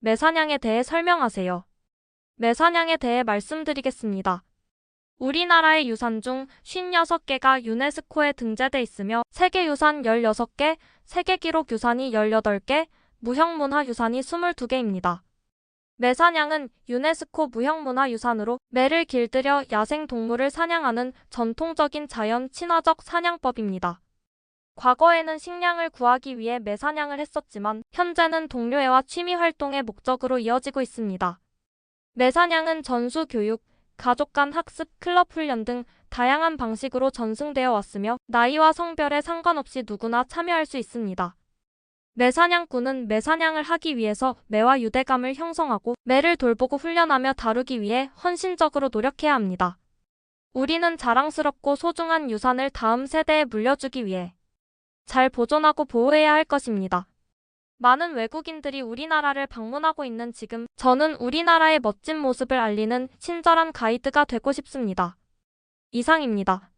매사냥에 대해 설명하세요. 매사냥에 대해 말씀드리겠습니다. 우리나라의 유산 중 56개가 유네스코에 등재돼 있으며 세계유산 16개, 세계기록 유산이 18개, 무형문화 유산이 22개입니다. 매사냥은 유네스코 무형문화유산으로 매를 길들여 야생동물을 사냥하는 전통적인 자연 친화적 사냥법입니다. 과거에는 식량을 구하기 위해 매사냥을 했었지만 현재는 동료애와 취미 활동의 목적으로 이어지고 있습니다. 매사냥은 전수 교육, 가족 간 학습, 클럽 훈련 등 다양한 방식으로 전승되어 왔으며 나이와 성별에 상관없이 누구나 참여할 수 있습니다. 매사냥꾼은 매사냥을 하기 위해서 매와 유대감을 형성하고 매를 돌보고 훈련하며 다루기 위해 헌신적으로 노력해야 합니다. 우리는 자랑스럽고 소중한 유산을 다음 세대에 물려주기 위해 잘 보존하고 보호해야 할 것입니다. 많은 외국인들이 우리나라를 방문하고 있는 지금 저는 우리나라의 멋진 모습을 알리는 친절한 가이드가 되고 싶습니다. 이상입니다.